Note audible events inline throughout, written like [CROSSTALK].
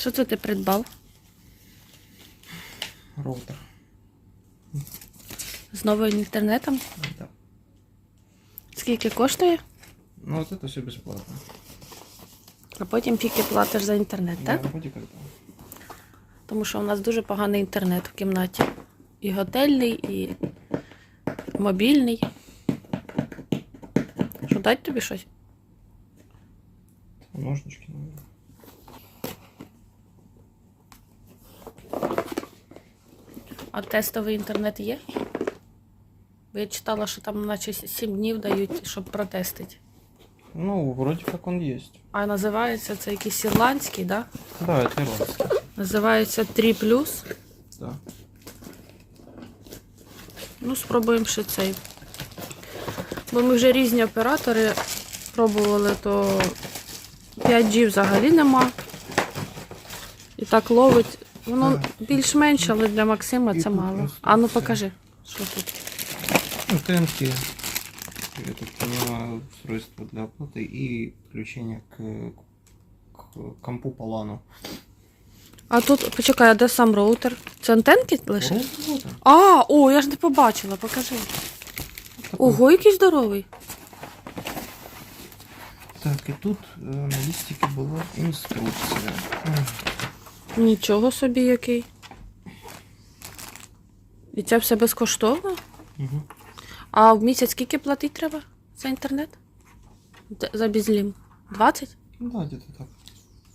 Що це ти придбав? Роутер. З новим інтернетом? Да. Скільки коштує? Ну вот это все бесплатно. А потім тільки платиш за інтернет, так? Да, да. Тому що у нас дуже поганий інтернет в кімнаті. І готельний, і мобільний. Що дать тобі щось? Ножнички, наверное. А тестовий інтернет є? Бо я читала, що там наче 7 днів дають, щоб протестити. Ну, вроде как он есть. А називається це якийсь ірландський, да? Да, это ирландский. Називається 3 Да. Ну, спробуємо ще цей. Бо ми вже різні оператори пробували, то 5G взагалі нема. І так ловить. Воно Так. більш-менш, але для Максима І це тут мало. просто А ну все. покажи, що тут. Ну, ТНТ. Я так понимаю, устройство для оплаты и подключение к, к компу по лану. А тут, почекай, а де сам роутер? Це антенки лише? Роутер. А, о, я ж не побачила, покажи. Ого, який здоровий. Так, и тут э, на листике была инструкция. Нічого собі який. І це все безкоштовно? мгм. А в місяць скільки платити треба за інтернет? За безлім? 20? Да, где-то так.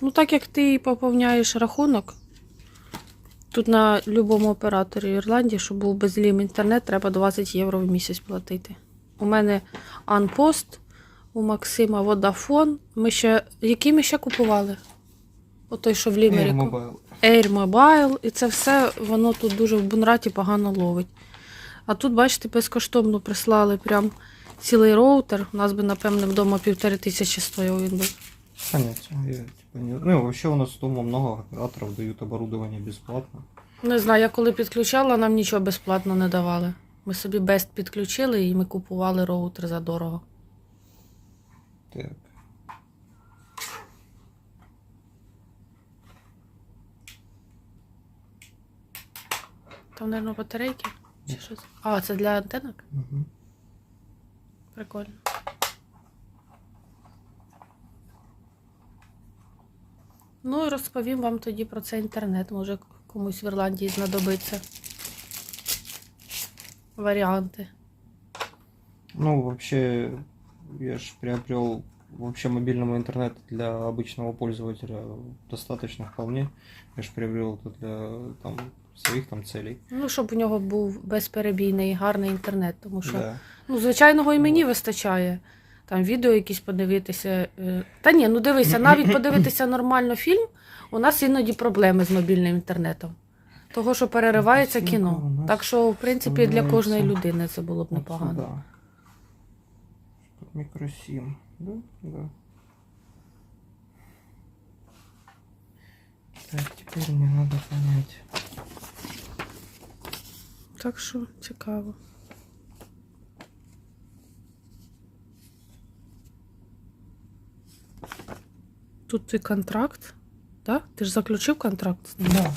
Ну, так як ти поповняєш рахунок, тут на будь-якому операторі Ірландії, щоб був безлім інтернет, треба 20 євро в місяць платити. У мене Анпост, у Максима Водафон. Ми ще. Які ми ще купували? Отой, що в Air Лімеріку. Mobile. Air Mobile, і це все воно тут дуже в Бунраті погано ловить. А тут, бачите, безкоштовно прислали прям цілий роутер. У нас би, напевно, вдома півтори тисячі стояв він. Я, типа, не... Ну, вообще у нас дома много операторов дают оборудование бесплатно. Не знаю, я коли підключала, нам нічого безплатно не давали. Ми собі Best підключили і ми купували роутер за дорого. Так. Там, мабуть, батарейки? Чи щось? А, це для антенок? Мгм. Прикольно. Ну і розповім вам тоді про цей інтернет. Може комусь в Ірландії знадобиться. Варіанти. Ну, вообще, я же приобрел вообще мобильного интернета для обычного пользователя достаточно вполне. Я же приобрел это для там, своих там целей. Ну, щоб у нього був безперебійний гарний інтернет, тому що Да. ну, звичайного і мені вистачає. Там відео якісь подивитися. е, Та ні, ну дивися, навіть подивитися нормально фільм, у нас іноді проблеми з мобільним інтернетом. Того, що переривається Ну, у кіно. нас Так що, в принципі, для кожної людини це було б Вот непогано. сюда. Тут микросим. Да, да. Так, теперь мне надо понять. Так що цікаво. Тут твій контракт, так? Ти ж заключив контракт з? Да.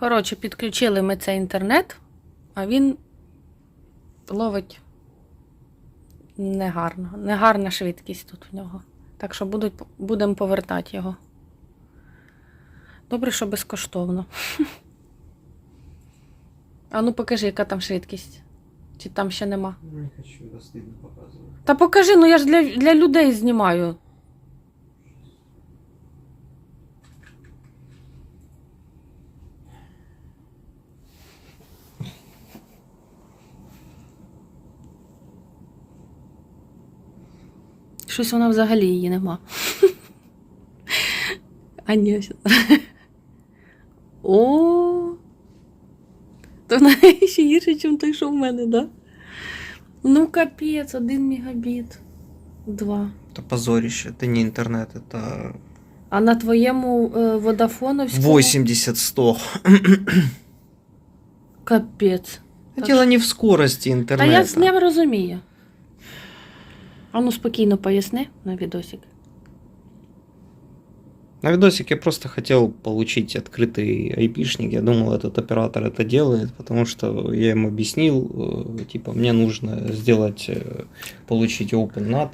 Коротше, підключили ми цей інтернет, а він ловить негарно. Негарна швидкість тут в нього. Так що будуть, будемо повертати його. Добре, що безкоштовно. [LAUGHS] А ну покажи, яка там швидкість. Чи там ще нема? Не хочу, это стыдно показывать. Та покажи, ну я ж для, для людей знімаю. Щось вона взагалі її нема. [LAUGHS] А ні, ось. О. То вона ще гірше, ніж той, що в мене, так? Да? Ну, капець, один мегабіт. Два. Это позорище, это не интернет, это А на твоєму е, водофоновському 80-100. капець. Так Дело не в скорости Та интернета. я з ним розумію. А ну спокійно поясни на відосик. На видосик я просто хотел получить открытый айпишник. Я думал, этот оператор это делает, потому что я им объяснил, э, типа, мне нужно сделать, э, получить OpenNAT.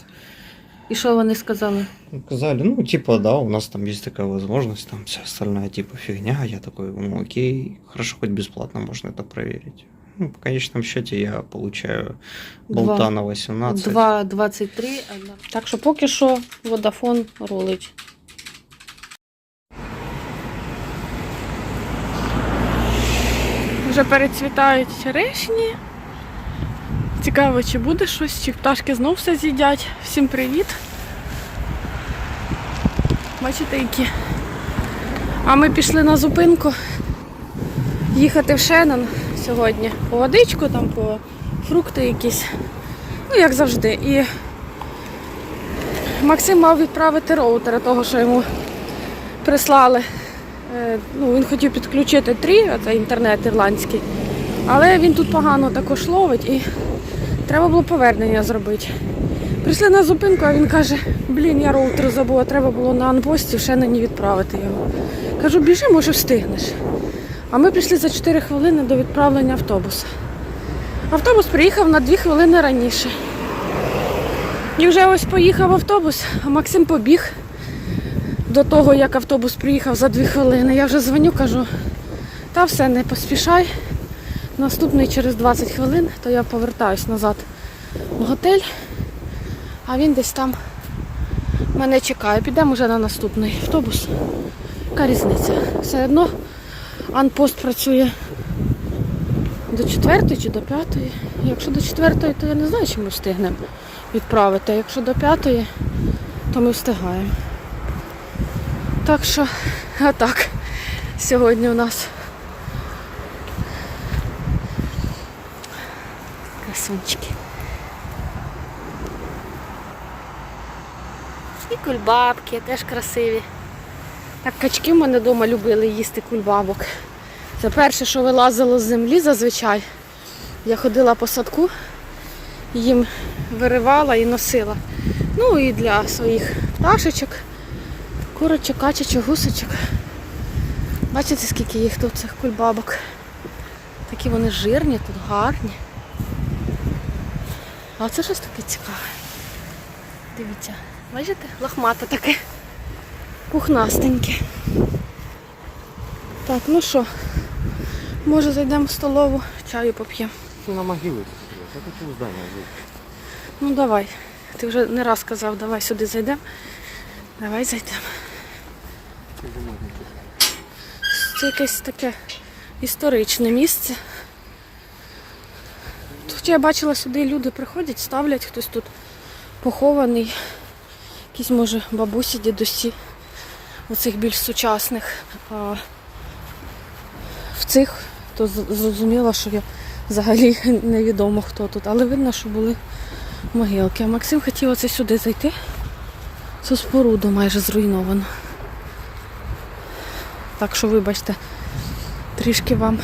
І що вони сказали? Ну, Сказали, ну, типа, да, у нас там есть такая возможность, там вся остальная, типа, фигня. Я такой, ну, окей, хорошо, хоть бесплатно можно это проверить. Ну, в конечном счете я получаю болта на 18. 2,23. Так що поки що водафон ролить. Вже перецвітають черешні. Цікаво, чи буде щось, чи пташки знов все з'їдять. Всім привіт. Бачите, які. А ми пішли на зупинку їхати в Шеннон сьогодні. По водичку, там, по фрукти якісь. Ну, як завжди. І Максим мав відправити роутера, того, що йому прислали. Е, Ну, він хотів підключити трі, це інтернет ірландський. Але він тут погано також ловить і треба було повернення зробити. Прийшли на зупинку, а він каже, блін, я роутер забула, треба було на анпості ще не відправити його. Кажу, біжи, може встигнеш. А ми прийшли за 4 хвилини до відправлення автобуса. Автобус приїхав на 2 хвилини раніше. І вже ось поїхав автобус, а Максим побіг до того, як автобус приїхав за 2 хвилини. Я вже дзвоню, кажу, та все, не поспішай. Наступний через 20 хвилин, то я повертаюсь назад в готель, а він десь там мене чекає. Підемо вже на наступний автобус. Яка різниця? Все одно анпост працює до четвертої чи до п'ятої. Якщо до четвертої, то я не знаю, чи ми встигнемо відправити. А якщо до п'ятої, то ми встигаємо. Так що, отак. Сьогодні у нас красунчики. І кульбабки теж красиві. Так качки в мене вдома любили їсти кульбабок. Це перше, що вилазило з землі зазвичай. Я ходила по садку, їм виривала і носила. Ну і для своїх пташечок, курочок, качечок, гусочок. Бачите, скільки їх тут цих кульбабок. Такі вони жирні, тут гарні. А це щось таке цікаве. Дивіться, бачите, лохмате таке. Пухнастеньке. Так, ну що, може зайдемо в столову, чаю поп'ємо. на могилы. Я хочу в здание жить. Ну давай. Ти вже не раз казав, давай сюди зайдемо. Давай зайдемо. Це якесь таке історичне місце. Тут я бачила сюди люди приходять, ставлять хтось тут похований. Якісь, може, бабусі, дідусі, оцих більш сучасних. Цих то зрозуміло, що я взагалі [LAUGHS] невідомо хто тут, але видно, що були могилки. А Максим хотів оце сюди зайти. Цю споруду майже зруйновано. Так що, вибачте, трішки вам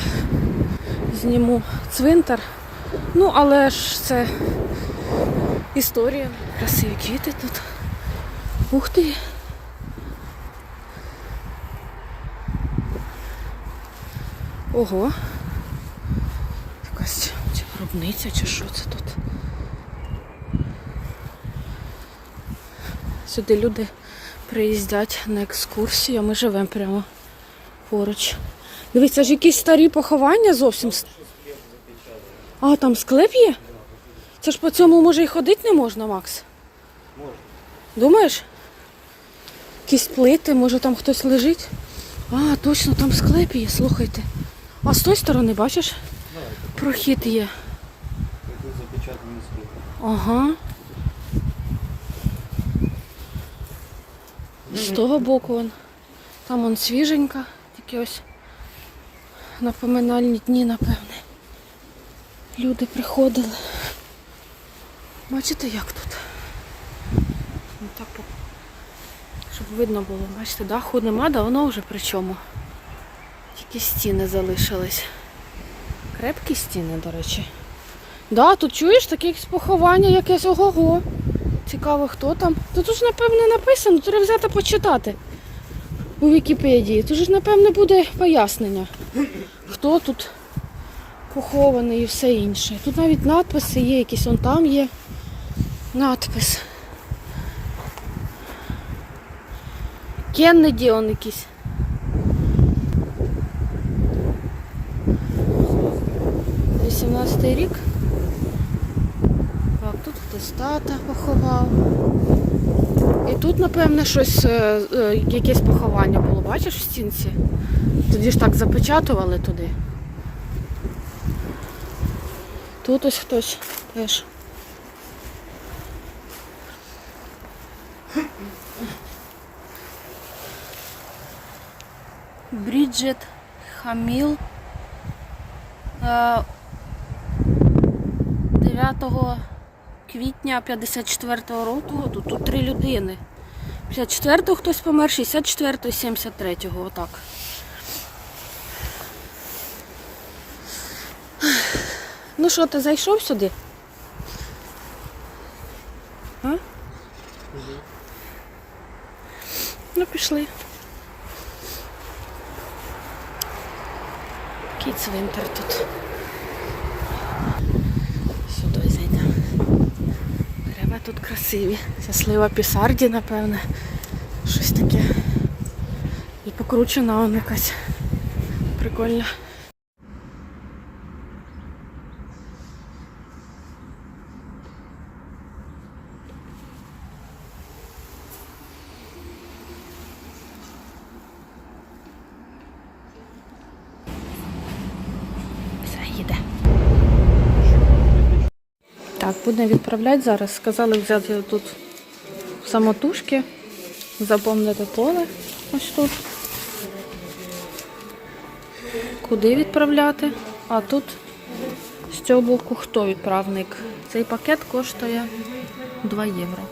зніму цвинтар. Ну, але ж це історія. Красиві квіти тут. Ух ти! Ого. Якась чи гробниця, чи що це тут? Сюди люди приїздять на екскурсію, а ми живемо прямо поруч. Дивіться, ж якісь старі поховання зовсім. А, там склеп є? Це ж по цьому може і ходити не можна, Макс? Можна. Думаєш? Якісь плити, може там хтось лежить? А, точно, там склеп є, слухайте. А з тої сторони, бачиш? Прохід є. Ага. З того боку он. Там он свіженька, тільки ось на поминальні дні, напевне. Люди приходили. Бачите, як тут? Ну, щоб видно було. Бачите, даху нема, давно вже при чому. Тільки стіни залишились. Крепкі стіни, до речі. Да, тут чуєш таке поховання якесь ого-го. Цікаво, хто там. Тут ж, напевне, написано, треба взяти почитати у Вікіпедії. Тут ж, напевне, буде пояснення, хто тут похований і все інше. Тут навіть надписи є, якісь он там є надпис. Кеннеді он якийсь. 18 рік. Так, тут хтось поховав. І тут, напевне, щось, е, е, якесь поховання було, бачиш в стінці? Тоді ж так запечатували туди. Тут ось хтось теж. Бріджет Хаміл. Е, 9 квітня 54-го року. Тут, тут три людини. 54-го хтось помер, 64-го, і 73-го, отак. Ну що, ти зайшов сюди? А? Ну, пішли. Такий цвинтар тут. Сюди зайдемо. Дерева тут красиві. Щаслива пісарді, напевне. Щось таке. І покручена вона якась. Прикольна. Все, їде. Так, будемо відправляти зараз. Сказали взяти тут самотужки, заповнити поле ось тут. Куди відправляти? А тут з цього боку хто відправник? Цей пакет коштує 2 євро.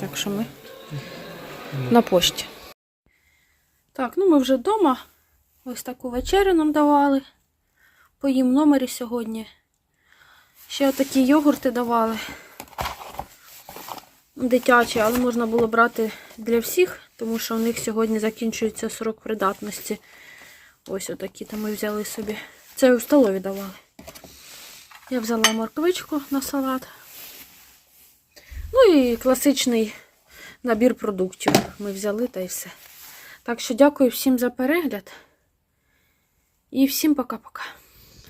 Так що ми на пошті. Так, ну ми вже вдома. Ось таку вечерю нам давали. Поїм в номері сьогодні. Ще отакі йогурти давали. Дитячі, але можна було брати для всіх, тому що у них сьогодні закінчується срок придатності. Ось отакі там ми взяли собі. Це у столові давали. Я взяла морквичку на салат. Ну і класичний набір продуктів ми взяли та й все. Так що дякую всім за перегляд. І всім пока-пока.